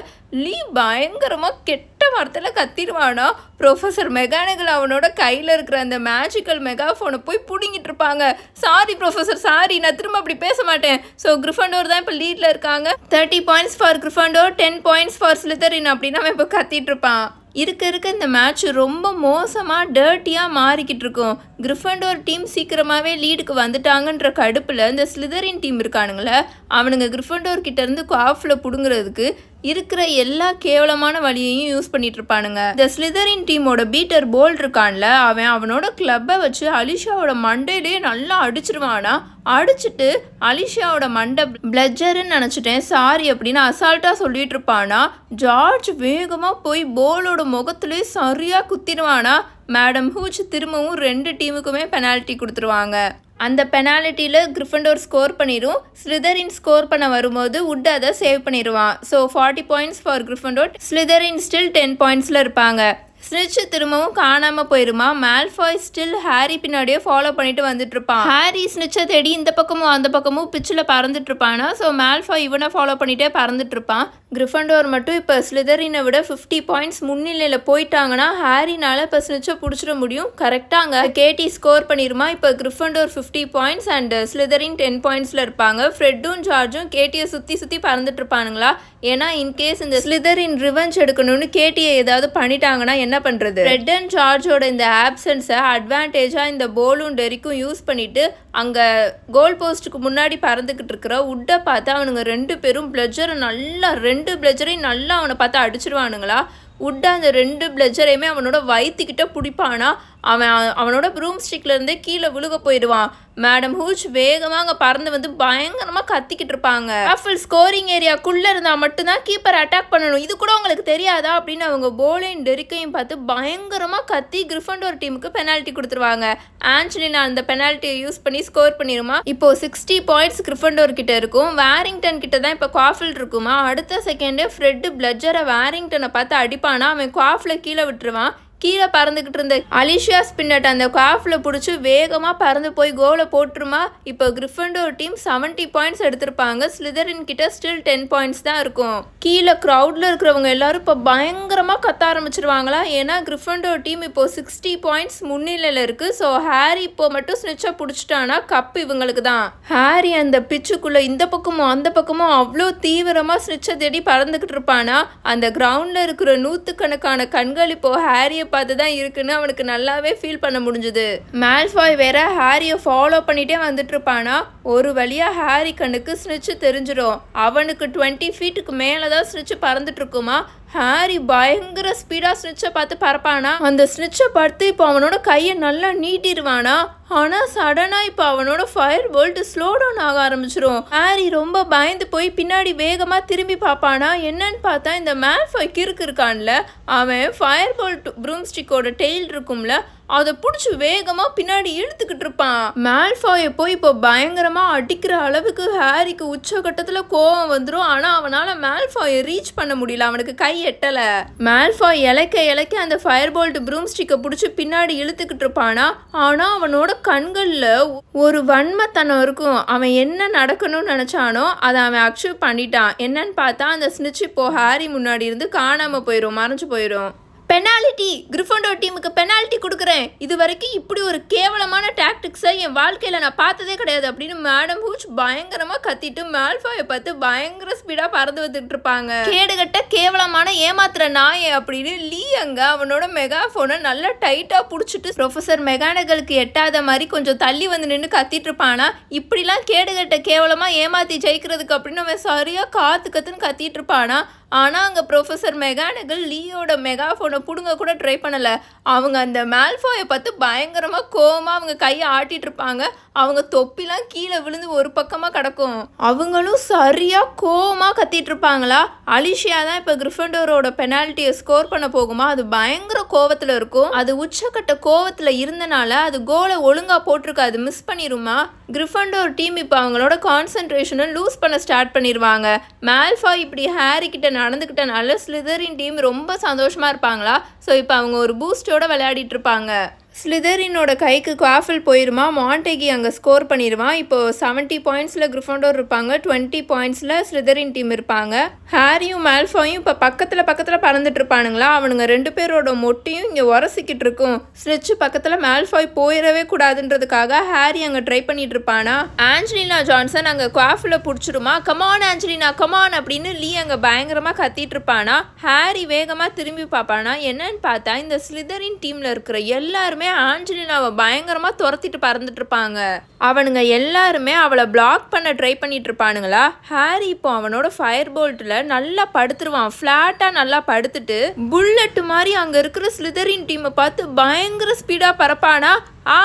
லீ பயங்கரமாக கெட்ட வார்த்தையில் கத்திடுவானா? ப்ரொஃபஸர் மெக்கானிக்கல் அவனோட கையில் இருக்கிற அந்த மேஜிக்கல் மெகாஃபோனை போய் பிடுங்கிட்டு இருப்பாங்க. சாரி ப்ரொஃபஸர் சாரி நான் திரும்ப அப்படி பேச மாட்டேன். ஸோ கிரிஃபண்டோர் தான் இப்போ லீடில் இருக்காங்க. Thirty points for Gryffindor ten points for Slytherin அப்படின்னு அவன் இப்போ கத்திட்டு இருப்பான். இருக்க இருக்க இந்த மேட்ச் ரொம்ப மோசமாக டர்ட்டியாக மாறிக்கிட்டு இருக்கும். கிரிஃபண்டோர் டீம் சீக்கிரமாகவே லீடுக்கு வந்துட்டாங்கன்ற கடுப்பில் இந்த ஸ்லிதரின் டீம் இருக்கானுங்களே அவனுங்க கிரிஃபண்டோர் கிட்டேருந்து காஃபில் பிடுங்குறதுக்கு இருக்கிற எல்லா கேவலமான வழியையும் யூஸ் பண்ணிட்டு இருப்பானுங்க இந்த ஸ்லிதரின் டீமோட பீட்டர் போல் இருக்கான்ல அவன் அவனோட கிளப்பை வச்சு அலிஷாவோட மண்டையிலேயே நல்லா அடிச்சிருவானா? அடிச்சிட்டு அலிஷாவோட மண்டை பிளஜர்ன்னு நினச்சிட்டேன். சாரி அப்படின்னு அசால்ட்டாக சொல்லிட்டு இருப்பானா ஜார்ஜ் வேகமாக போய் போலோட முகத்துலேயே சரியாக குத்திடுவானா? மேடம் ஹூச் திரும்பவும் ரெண்டு டீமுக்குமே பெனால்ட்டி கொடுத்துருவாங்க. அந்த பெனாலிட்டியில் கிரிஃபண்டோர் ஸ்கோர் பண்ணிடும் ஸ்லிதரின் ஸ்கோர் பண்ண வரும்போது உட் அதை சேவ் பண்ணிடுவான் so forty points for Gryffindor Slytherin still ten பாயிண்ட்ஸில் இருப்பாங்க. ஸ்னிட்ச் திரும்பவும் காணாமல் போயிருமா? மேல்ஃபாய் ஸ்டில் ஹாரி பின்னாடியே ஃபாலோ பண்ணிட்டு வந்துட்டு இருப்பான் ஹாரி ஸ்னிட்சை தேடி இந்த பக்கமும் அந்த பக்கமும் பிச்சில் பறந்துட்டு இருப்பானா? ஸோ மேல்ஃபாய் இவனை ஃபாலோ பண்ணிட்டே பறந்துட்டு இருப்பான். கிரிஃபண்டோர் மட்டும் இப்போ ஸ்லிதரினை விட ஃபிஃப்டி பாயிண்ட்ஸ் முன்னிலையில் போயிட்டாங்கன்னா ஹாரினால் இப்போ ஸ்னிட்சை பிடிச்சிட முடியும். கரெக்டாக அங்கே கேடி ஸ்கோர் பண்ணிடுமா இப்போ Gryffindor fifty points and Slytherin ten பாயிண்ட்ஸில் இருப்பாங்க. ஃப்ரெட்டும் ஜார்ஜும் கேட்டியை சுற்றி சுற்றி பறந்துட்டு இருப்பானுங்களா? ஏன்னா இன்கேஸ் இந்த ஸ்லிதரின் ரிவெஞ்ச் எடுக்கணும்னு கேட்டியை ஏதாவது பண்ணிட்டாங்கன்னா என்ன என்ன பண்ணுறது ரெட் அண்ட் ஜார்ஜோட இந்த ஆப்சன்ஸை அட்வான்டேஜாக இந்த போலும் டெரிக்கும் யூஸ் பண்ணிட்டு அங்கே கோல் போஸ்ட்டுக்கு முன்னாடி பறந்துக்கிட்டு இருக்கிற உட்டை பார்த்து அவனுங்க ரெண்டு பேரும் பிளஜரை நல்லா ரெண்டு பிளஜரையும் நல்லா அவனை பார்த்து அடிச்சிருவானுங்களா? உட்டை அந்த ரெண்டு பிளஜரையுமே அவனோட வயிற்றுக்கிட்ட பிடிப்பானா? அவன் அவனோட ப்ரூம் ஸ்டிக்லேருந்து கீழே விழுக போயிடுவான். மேடம் ஹூச் வேகமாக அங்கே பறந்து வந்து பயங்கரமாக கத்திக்கிட்டு இருப்பாங்க. ரஃபல் ஸ்கோரிங் ஏரியாக்குள்ளே இருந்தால் மட்டும்தான் கீப்பர் அட்டாக் பண்ணணும். இது கூட உங்களுக்கு தெரியாதா? அப்படின்னு அவங்க போலையும் டெரிக்கையும் பார்த்து பயங்கரமாக கத்தி கிரிஃபண்டோர் டீமுக்கு பெனால்ட்டி கொடுத்துருவாங்க. ஆஞ்சலினா அந்த பெனால்ட்டியை யூஸ் பண்ணி ஸ்கோர் பண்ணிடுமா இப்போ சிக்ஸ்டி பாயிண்ட்ஸ் கிரிஃபண்டோர் கிட்ட இருக்கும். வேரிங்டன் கிட்ட தான் இப்போ காஃபில் இருக்குமா? அடுத்த செகண்டே ஃப்ரெட்டு பிளட்ஜரை வேரிங்டனை பார்த்து அடிப்பானா? அவன் காஃபில் கீழே விட்டுருவான். கீழே பறந்துக்கிட்டு இருந்த அலிஷியா ஸ்பின்னட் அந்த காஃபில் பிடிச்சி வேகமாக பறந்து போய் கோலை போட்டுருமா? இப்போ கிரிஃபண்டோ டீம் செவன்ட்டி பாயிண்ட்ஸ் எடுத்திருப்பாங்க. ஸ்லிதரின் கிட்ட ஸ்டில் டென் பாயிண்ட்ஸ் தான் இருக்கும். கீழே க்ரௌடில் இருக்கிறவங்க எல்லாரும் இப்போ பயங்கரமாக கத்த ஆரம்பிச்சிருவாங்களா? ஏன்னா கிரிஃபண்டோ டீம் இப்போ சிக்ஸ்டி பாயிண்ட்ஸ் முன்னிலையில் இருக்குது ஸோ ஹாரி இப்போ மட்டும் ஸ்னிச்சை பிடிச்சிட்டானா? கப் இவங்களுக்கு தான். ஹாரி அந்த பிச்சுக்குள்ளே இந்த பக்கமும் அந்த பக்கமும் அவ்வளோ தீவிரமாக ஸ்னிச்சை தேடி பறந்துக்கிட்டு இருப்பானா? அந்த கிரவுண்டில் இருக்கிற நூற்றுக்கணக்கான கண்கள் இப்போ ஹாரியை பார்த்து தான் இருக்குன்னு அவனுக்கு நல்லாவே ஃபீல் பண்ண முடிஞ்சுது. மேல்ஃபாய் வேற ஹாரியை ஃபாலோ பண்ணிட்டே வந்துட்டு இருப்பானா ஒரு வழியா ஹாரி கண்ணுக்கு ஸ்னிச்சு தெரிஞ்சிடும் அவனுக்கு டுவெண்ட்டி ஃபீட்டுக்கு மேலே தான் ஸ்னிச்சு பறந்துட்டு இருக்குமா ஹாரி பயங்கர ஸ்பீடாக ஸ்னிச்சை பார்த்து பறப்பானா? அந்த ஸ்னிச்சை பார்த்து இப்போ அவனோட கையை நல்லா நீட்டிடுவானா? ஆனால் சடனாக இப்போ அவனோட ஃபயர் போல்ட் ஸ்லோ டவுன் ஆக ஆரம்பிச்சிரும். ஹாரி ரொம்ப பயந்து போய் பின்னாடி வேகமாக திரும்பி பார்ப்பானா? என்னன்னு பார்த்தா இந்த மேல்ஃபாய் கிறுக்கு இருக்கான்ல அவன் ஃபயர் போல்ட் ப்ரூம் ஸ்டிக்கோட டெய்ல் இருக்கும்ல அதை பிடிச்சி வேகமாக பின்னாடி இழுத்துக்கிட்டு இருப்பான். மேல்ஃபாயை போய் இப்போ பயங்கரமாக அடிக்கிற அளவுக்கு ஹாரிக்கு உச்சகட்டத்தில் கோவம் வந்துடும் ஆனால் அவனால் மேல்ஃபாயை ரீச் பண்ண முடியல. அவனுக்கு கை எட்டலை. மேல்ஃபாய் இலைக்க இலைக்க அந்த ஃபயர் போல்ட் ப்ரூம் ஸ்டிக்கை பிடிச்சி பின்னாடி இழுத்துக்கிட்டு இருப்பானா? ஆனால் அவனோட கண்களில் ஒரு வன்மத்தனம் இருக்கும். அவன் என்ன நடக்கணும்னு நினச்சானோ அதை அவன் அச்சீவ் பண்ணிட்டான். என்னன்னு பார்த்தா அந்த ஸ்னிச் இப்போ ஹாரி முன்னாடி இருந்து காணாமல் போயிடும் மறைஞ்சு போயிடும் பெனாலிட்டி கிரிஃபண்டோ டீமுக்கு பெனால்ட்டி கொடுக்குறேன். இது வரைக்கும் இப்படி ஒரு கேவலமான டாக்டிக்ஸை என் வாழ்க்கையில் நான் பார்த்ததே கிடையாது அப்படின்னு மேடம் ஹூச் பயங்கரமாக கத்திட்டு மேல்ஃபாயை பார்த்து பயங்கர ஸ்பீடாக பறந்து வந்துட்டு இருப்பாங்க கேடுகட்ட கேவலமான ஏமாத்துற நாயை அப்படின்னு லீ அங்க அவனோட மெகாஃபோனை நல்லா டைட்டாக பிடிச்சிட்டு ப்ரொஃபசர் மெகானகலுக்கு எட்டாத மாதிரி கொஞ்சம் தள்ளி வந்து நின்று கத்திட்டு இருப்பானா இப்படிலாம் கேடுகட்ட கேவலமாக ஏமாற்றி ஜெயிக்கிறதுக்கு அப்படின்னு அவன் சரியாக காத்து கத்துன்னு கத்திட்டு இருப்பானா ஆனால் அங்கே ப்ரொஃபஸர் மெகானகல் லீயோட மெகாஃபோனை பிடுங்க கூட ட்ரை பண்ணலை. அவங்க அந்த மேல்ஃபாயை பார்த்து பயங்கரமாக கோவமாக அவங்க கையை ஆட்டிகிட்டு இருப்பாங்க. அவங்க தொப்பிலாம் கீழே விழுந்து ஒரு பக்கமாக கிடக்கும். அவங்களும் சரியாக கோவமாக கத்திட்டு இருப்பாங்களா? அலிஷியா தான் இப்போ கிரிஃபண்டோரோட பெனால்ட்டியை ஸ்கோர் பண்ண போகுமா? அது பயங்கர கோவத்தில் இருக்கும். அது உச்சக்கட்ட கோவத்தில் இருந்தனால அது கோலை ஒழுங்காக போட்டிருக்காது அது மிஸ் பண்ணிருமா? கிரிஃபண்டோர் டீம் இப்போ அவங்களோட கான்சென்ட்ரேஷனை லூஸ் பண்ண ஸ்டார்ட் பண்ணிடுவாங்க மேல்ஃபா இப்படி ஹாரி கிட்ட நடந்துக்கிட்டனால ஸ்லிதரின் டீம் ரொம்ப சந்தோஷமாக இருப்பாங்களா? ஸோ இப்போ அவங்க ஒரு பூஸ்டோட விளையாடிட்டு இருப்பாங்க. ஸ்லிதரினோட கைக்கு குவாஃபில் போயிருமா? மாண்டேகி அங்கே ஸ்கோர் பண்ணிடுவான் இப்போ செவன்ட்டி பாயிண்ட்ஸில் கிரிஃபண்டோர் இருப்பாங்க டுவெண்ட்டி பாயிண்ட்ஸில் ஸ்லிதரின் டீம் இருப்பாங்க. ஹாரியும் மேல்ஃபாயும் இப்போ பக்கத்தில் பக்கத்தில் பறந்துட்டு இருப்பானுங்களா? அவனுங்க ரெண்டு பேரோட மொட்டையும் இங்கே உரசிக்கிட்டு இருக்கும். ஸ்லிச்சு பக்கத்தில் மேல்ஃபாய் போயிடவே கூடாதுன்றதுக்காக ஹாரி அங்கே ட்ரை பண்ணிட்டு இருப்பானா? ஆஞ்சலினா ஜான்சன் அங்கே குவாஃபில் பிடிச்சிருமா? Come on Angelina come on அப்படின்னு லீ அங்கே பயங்கரமாக கத்திட்டு இருப்பானா? ஹாரி வேகமாக திரும்பி பார்ப்பானா? என்னன்னு பார்த்தா இந்த ஸ்லிதரின் டீமில் இருக்கிற எல்லாருமே ஆஞ்சலினாவை பயங்கரமாக துரத்திட்டு பறந்துட்டு இருப்பாங்க அவனுங்க எல்லாருமே அவளை பிளாக் பண்ண ட்ரை பண்ணிட்டு இருப்பானுங்களா ஹாரி இப்போ அவனோட ஃபயர் போல்ட்டில் நல்லா படுத்துருவான். ஃப்ளாட்டாக நல்லா படுத்துட்டு புல்லட் மாதிரி அங்கே இருக்கிற ஸ்லிதரின் டீமை பார்த்து பயங்கர ஸ்பீடாக பறப்பானா ஆ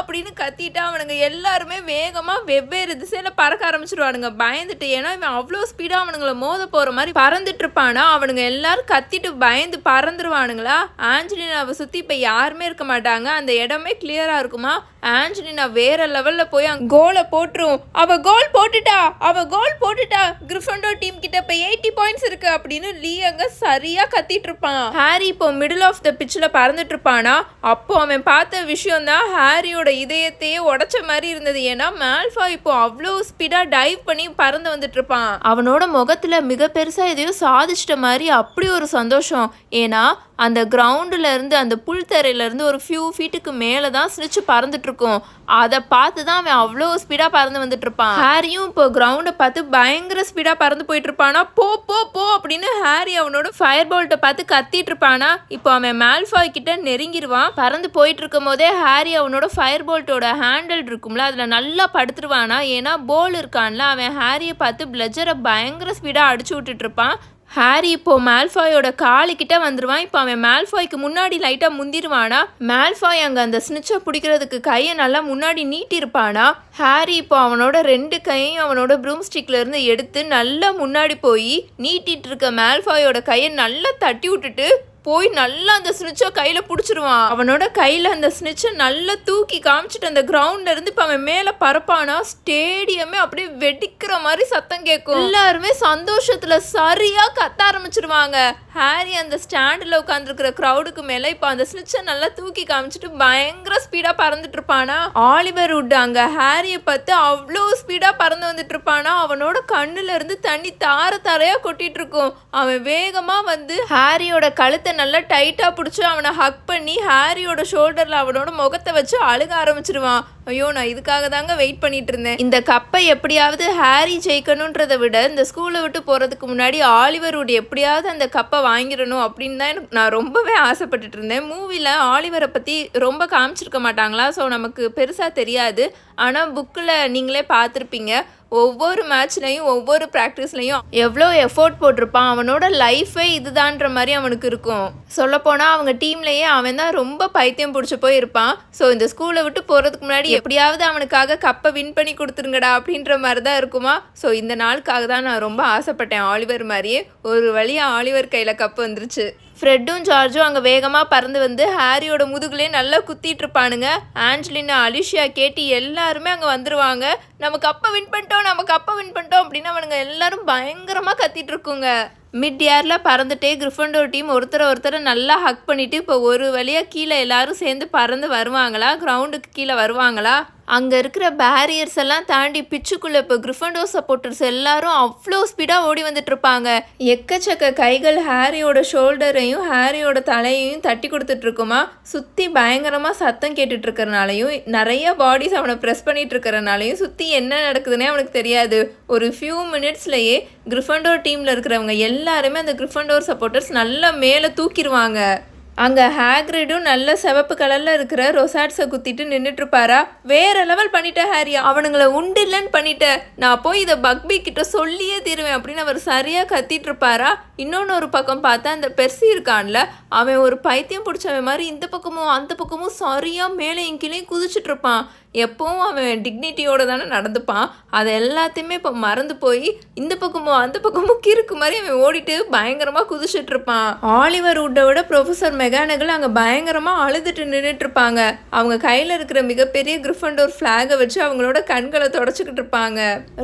அப்படின்னு கத்திட்டு அவனுங்க எல்லாருமே வேகமாக வெவ்வேறு திசையில் பறக்க ஆரம்பிச்சிருவானுங்க. பயந்துட்டு ஏன்னா இவன் அவ்வளோ ஸ்பீடாக அவனுங்களை மோத போகிற மாதிரி பறந்துட்டு இருப்பானா? அவனுங்க எல்லாரும் கத்திட்டு பயந்து பறந்துருவானுங்களா? ஆஞ்சலினாவை சுற்றி இப்போ யாருமே இருக்க மாட்டாங்க. அந்த இடமே கிளியராக இருக்குமா? ஆஞ்சலினா வேற லெவலில் போய் அங்கே கோலை போட்டுரும். அவ கோல் போட்டுட்டா அவ கோல் போட்டுட்டா. கிரிஃபண்டோ டீம் கிட்ட இப்போ எயிட்டி பாயிண்ட்ஸ் இருக்கு அப்படின்னு லீ அங்க சரியா கத்திட்டு இருப்பான். ஹாரி இப்போ மிடில் ஆஃப் த பிச்சில் பறந்துட்டு இருப்பானா? அப்போ அவன் பார்த்த விஷயம் தான் ஹாரியோட இதயத்தையே உடைச்ச மாதிரி இருந்தது. ஏன்னா மேல்ஃபா இப்போ அவ்வளோ ஸ்பீடா டைவ் பண்ணி பறந்து வந்துட்டு இருப்பான். அவனோட முகத்துல மிக பெருசா எதையோ சாதிச்சிட்ட மாதிரி அப்படி ஒரு சந்தோஷம். ஏன்னா அந்த கிரவுண்டுல இருந்து அந்த புல்தரையில இருந்து ஒரு ஃபியூ ஃபீட்டுக்கு மேலே தான் சிரிச்சு பறந்துட்டு இருக்கும். அதை பார்த்து தான் அவன் அவ்வளோ ஸ்பீடாக பறந்து வந்துட்டு இருப்பான் ஹாரியும் இப்போ கிரவுண்டை பார்த்து பயங்கர ஸ்பீடாக பறந்து போயிட்டு இருப்பானா போ போ போ அப்படின்னு ஹாரி அவனோட ஃபயர் போல்ட்டை பார்த்து கத்திட்டு இருப்பானா இப்போ அவன் மேல்ஃபாய் கிட்ட நெருங்கிடுவான் பறந்து போயிட்டு இருக்கும் போதே ஹாரி அவனோட ஃபயர் போல்ட்டோட ஹேண்டில் இருக்கும்ல அதில் நல்லா படுத்துருவானா ஏன்னா போல் இருக்கான்ல அவன் ஹாரியை பார்த்து பிளஜரை பயங்கர ஸ்பீடாக அடிச்சு விட்டுட்டு இருப்பான் ஹாரி இப்போ மேல்ஃபாயோட காலுக்கிட்ட வந்துடுவான் இப்போ அவன் மேல்ஃபாய்க்கு முன்னாடி லைட்டாக முந்திருவானா? மேல்ஃபாய் அங்கே அந்த ஸ்னிச்சை பிடிக்கிறதுக்கு கையை நல்லா முன்னாடி நீட்டிருப்பானா? ஹாரி இப்போ அவனோட ரெண்டு கையையும் அவனோட ப்ரூம் ஸ்டிக்லேருந்து எடுத்து நல்லா முன்னாடி போய் நீட்டிட்டு இருக்க மேல்ஃபாயோட கையை நல்லா தட்டி விட்டுட்டு போய் நல்லா அந்த ஸ்னிச்சை கையில் பிடிச்சிருவான். அவனோட கையில் அந்த ஸ்னிச்சை நல்லா தூக்கி காமிச்சிட்டு அந்த கிரவுண்ட்ல இருந்து இப்போ அவன் மேலே பறப்பானா ஸ்டேடியமே அப்படியே வெடிக்கிற மாதிரி சத்தம் கேட்கும். எல்லாருமே சந்தோஷத்தில் சரியாக கத்த ஆரம்பிச்சிருவாங்க. ஹாரி அந்த ஸ்டாண்டில் உட்காந்துருக்கிற க்ரௌடுக்கு மேலே இப்போ அந்த ஸ்னிச்சை நல்லா தூக்கி காமிச்சிட்டு பயங்கர ஸ்பீடாக பறந்துட்டு இருப்பானா? ஆலிவர் உட் அங்கே ஹாரியை பார்த்து அவ்வளோ ஸ்பீடாக பறந்து வந்துட்டு இருப்பானா? அவனோட கண்ணுல இருந்து தண்ணி தார தாரையாக கொட்டிட்டு இருக்கும். அவன் வேகமாக வந்து ஹாரியோட கழுத்தை நல்லா டைட்டாக பிடிச்சி அவனை ஹக் பண்ணி ஹாரியோட ஷோல்டரில் அவனோட முகத்தை வச்சு அழுக ஆரம்பிச்சிருவான். ஐயோ நான் இதுக்காக தாங்க வெயிட் பண்ணிட்டு இருந்தேன். இந்த கப்பை எப்படியாவது ஹாரி ஜெயிக்கணுன்றதை விட இந்த ஸ்கூலை விட்டு போகிறதுக்கு முன்னாடி ஆலிவர் உட் எப்படியாவது அந்த கப்பை வாங்கிடணும் அப்படின்னு தான் எனக்கு நான் ரொம்பவே ஆசைப்பட்டுட்டு இருந்தேன். மூவியில் ஆலிவரை பற்றி ரொம்ப காமிச்சிருக்க மாட்டாங்களா? ஸோ நமக்கு பெருசாக தெரியாது. ஆனால் புக்கில் நீங்களே பார்த்துருப்பீங்க. ஒவ்வொரு மேட்ச்லையும் ஒவ்வொரு ப்ராக்டிஸ்லையும் எவ்வளோ எஃபோர்ட் போட்டிருப்பான். அவனோட லைஃபே இதுதான்ற மாதிரி அவனுக்கு இருக்கும். சொல்லப்போனால் அவங்க டீம்லேயே அவன் தான் ரொம்ப பைத்தியம் பிடிச்சி போய் இருப்பான் ஸோ இந்த ஸ்கூலை விட்டு போகிறதுக்கு முன்னாடி எப்படியாவது அவனுக்காக கப்பை வின் பண்ணி கொடுத்துருங்கடா அப்படின்ற மாதிரி தான் இருக்குமா? ஸோ இந்த நாளுக்காக தான் நான் ரொம்ப ஆசைப்பட்டேன் ஆலிவர் மாதிரியே. ஒரு வழியாக ஆலிவர் கையில் கப்பு வந்துருச்சு. ஃப்ரெட்டும் ஜார்ஜும் அங்கே வேகமாக பறந்து வந்து ஹாரியோட முதுகுலே நல்லா குத்திட்டு இருப்பானுங்க. ஆஞ்சலினா அலிஷியா கேட்டி எல்லாருமே அங்கே வந்துருவாங்க. நம்ம கப்பை வின் பண்ணிட்டோம் நம்ம கப்பை வின் பண்ணிட்டோம் அப்படின்னு அவனுங்க எல்லாரும் பயங்கரமாக கத்திட்டு இருக்குங்க. மிட் இயரில் பறந்துட்டே கிரிஃபண்டோர் டீம் ஒருத்தரை ஒருத்தரை நல்லா ஹக் பண்ணிவிட்டு இப்போ ஒரு வழியாக கீழே எல்லாரும் சேர்ந்து பறந்து வருவாங்களா? கிரவுண்டுக்கு கீழே வருவாங்களா? அங்கே இருக்கிற பேரியர்ஸ் எல்லாம் தாண்டி பிச்சுக்குள்ளே இப்போ கிரிஃபண்டோ சப்போர்ட்டர்ஸ் எல்லாரும் அவ்வளோ ஸ்பீடாக ஓடி வந்துட்டுருப்பாங்க எக்கச்சக்க கைகள் ஹாரியோட ஷோல்டரையும் ஹாரியோட தலையையும் தட்டி கொடுத்துட்ருக்குமா சுற்றி பயங்கரமாக சத்தம் கேட்டுட்ருக்கறனாலையும் நிறைய பாடிஸ் அவனை ப்ரெஸ் பண்ணிகிட்ருக்கறனாலையும் சுற்றி என்ன நடக்குதுன்னே அவனுக்கு தெரியாது. ஒரு ஃபியூ மினிட்ஸ்லையே கிரிஃபண்டோ டீமில் இருக்கிறவங்க எல்லாருமே அந்த கிரிஃபண்டோர் சப்போர்ட்டர்ஸ் நல்லா மேலே தூக்கிடுவாங்க அங்கே ஹேக்ரிடும் நல்ல சிவப்பு கலரில் இருக்கிற ரொசாட்ஸை குத்திட்டு நின்றுட்டுருப்பாரா வேற லெவல் பண்ணிட்ட ஹாரி அவனுங்களை உண்டு இல்லைன்னு பண்ணிட்ட. நான் போய் இதை பக்பி கிட்ட சொல்லியே தீருவேன் அப்படின்னு அவர் சரியாக கத்திட்டு இருப்பாரா இன்னொன்று ஒரு பக்கம் பார்த்தா அந்த பெர்சி இருக்கான்ல அவன் ஒரு பைத்தியம் பிடிச்சவன் மாதிரி இந்த பக்கமும் அந்த பக்கமும் சரியாக மேலே கீழே குதிச்சிட்டு இருப்பான். அவன் டிக்னிட்டியோட தானே நடந்துப்பான். அதை எல்லாத்தையுமே இப்போ மறந்து போய் இந்த பக்கமும் அந்த பக்கமும் கிறுக்கு மாதிரி அவன் ஓடிட்டு பயங்கரமாக குதிச்சிட்டு இருப்பான். ஆலிவர் உட்டை விட ப்ரொஃபஸர் மெகானகல் அங்கே பயங்கரமாக அழுதுட்டு நின்றுட்டு இருப்பாங்க. அவங்க கையில் இருக்கிற மிகப்பெரிய கிரிஃபண்டோர் ஃப்ளாகை வச்சு அவங்களோட கண்களை தொடச்சிக்கிட்டு இருப்பாங்க.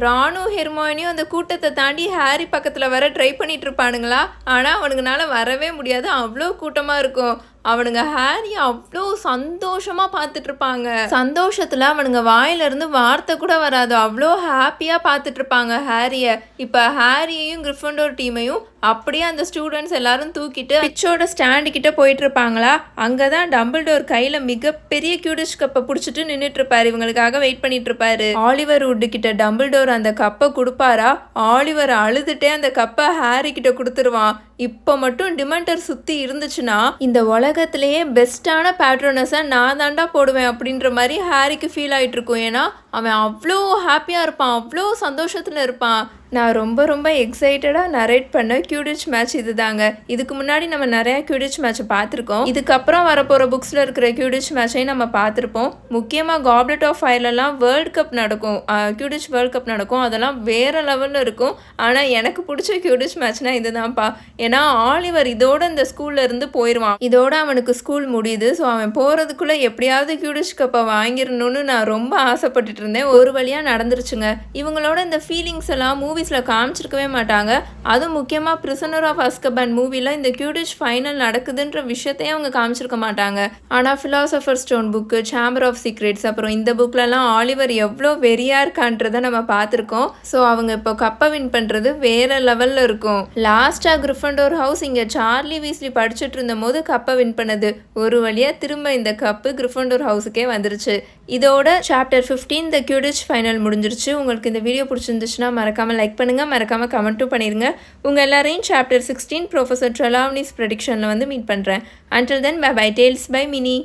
ராணு ஹெர்மோனியும் அந்த கூட்டத்தை தாண்டி ஹாரி பக்கத்தில் வர ட்ரை பண்ணிட்டு இருப்பானுங்களா? ஆனால் அவனுங்கனால வரவே முடியாது. அவ்வளோ கூட்டமாக இருக்கும். அவனுங்க ஹாரி அவ்வளோ சந்தோஷமா பார்த்துட்டு இருப்பாங்க சந்தோஷத்துல அவனுங்க வாயிலிருந்து வார்த்தை கூட வராது. அவ்வளோ ஹாப்பியா பார்த்துட்டு இருப்பாங்க ஹாரிய. இப்ப ஹாரியையும் கிரிஃபண்டோர் டீமையும் அப்படியே அந்த ஸ்டூடெண்ட்ஸ் எல்லாரும் தூக்கிட்டு பிச்சோட ஸ்டாண்டு கிட்ட போயிட்டு இருப்பாங்களா அங்கதான் டம்பிள்டோர் கையில மிகப்பெரிய கியூடிஷ் கப்பை பிடிச்சிட்டு நின்றுட்டு இருப்பாரு இவங்களுக்காக வெயிட் பண்ணிட்டு இருப்பாரு ஆலிவர் உட்டு கிட்ட டம்பிள்டோர் அந்த கப்பை கொடுப்பாரா? ஆலிவர் அழுதுட்டே அந்த கப்பை ஹாரி கிட்ட கொடுத்துருவான். இப்போ மட்டும் டிமெண்டர் சுற்றி இருந்துச்சுன்னா இந்த உலகத்திலேயே பெஸ்ட்டான பேட்ரனஸை நான் தாண்டா போடுவேன் அப்படின்ற மாதிரி ஹாரிக்கு ஃபீல் ஆகிட்டு இருக்கும் ஏன்னா அவன் அவ்வளோ ஹாப்பியாக இருப்பான் அவ்வளோ சந்தோஷத்தில் இருப்பான். நான் ரொம்ப ரொம்ப எக்ஸைட்டடாக நரேட் பண்ண கியூடிச் மேட்ச் இது தாங்க இதுக்கு முன்னாடி நம்ம நிறையா கியூடிச் மேட்ச்சை பார்த்துருக்கோம். இதுக்கப்புறம் வரப்போகிற புக்ஸில் இருக்கிற கியூடிச் மேட்சையும் நம்ம பார்த்துருப்போம். முக்கியமாக காப்லெட் ஆஃப் ஃபயர்லலாம் வேர்ல்ட் கப் நடக்கும். கியூடிச் வேர்ல்ட் கப் நடக்கும். அதெல்லாம் வேறு லெவலில் இருக்கும். ஆனால் எனக்கு பிடிச்ச கியூடிச் மேட்ச்னால் இதுதான்ப்பா. ஏன்னா ஆலிவர் இதோட இந்த ஸ்கூல்ல இருந்து போயிடுவான் இதோட அவனுக்கு ஸ்கூல் முடியுது. ஸோ அவன் போகிறதுக்குள்ளே எப்படியாவது கியூடிச் கப்பை வாங்கிடணும்னு நான் ரொம்ப ஆசைப்பட்டுட்டு இருந்தேன். ஒரு வழியாக நடந்துருச்சுங்க. இவங்களோட இந்த ஃபீலிங்ஸ் எல்லாம் மூவி மூவிஸில் காமிச்சிருக்கவே மாட்டாங்க. அதுவும் முக்கியமாக பிரிசனர் ஆஃப் அஸ்கபன் மூவியில் இந்த கியூடிஷ் ஃபைனல் நடக்குதுன்ற விஷயத்தையே அவங்க காமிச்சிருக்க மாட்டாங்க. ஆனால் philosopher stone book chamber of secrets அப்புறம் இந்த புக்லலாம் ஆலிவர் எவ்வளோ வெறியாக இருக்கான்றதை நம்ம பார்த்துருக்கோம். ஸோ அவங்க இப்போ கப்பை வின் பண்ணுறது வேற லெவலில் இருக்கும். லாஸ்ட்டாக கிரிஃபண்டோர் ஹவுஸ் இங்கே சார்லி வீஸ்லி படிச்சுட்டு இருந்தபோது கப்பை வின் பண்ணது. ஒரு வழியாக திரும்ப இந்த கப்பு கிரிஃபண்டோர் ஹவுஸுக்கே வந்துருச்சு. இதோட சாப்டர் 15 த கியூடிஷ் ஃபைனல் முடிஞ்சிருச்சு. உங்களுக்கு இந்த வீடியோ பிடிச்சிருந்துச்சுன்னா மறக்காமல் லைக் லைக் பண்ணுங்கள் மறக்காமல் கமெண்ட்டும் பண்ணிடுங்க உங்கள் எல்லாரையும் சாப்டர் சிக்ஸ்டீன் ப்ரொஃபஸர் ட்ரலாவ்னிஸ் ப்ரெடிக்ஷனில் வந்து மீட் பண்ணுறேன் until then bye bye tales by Mini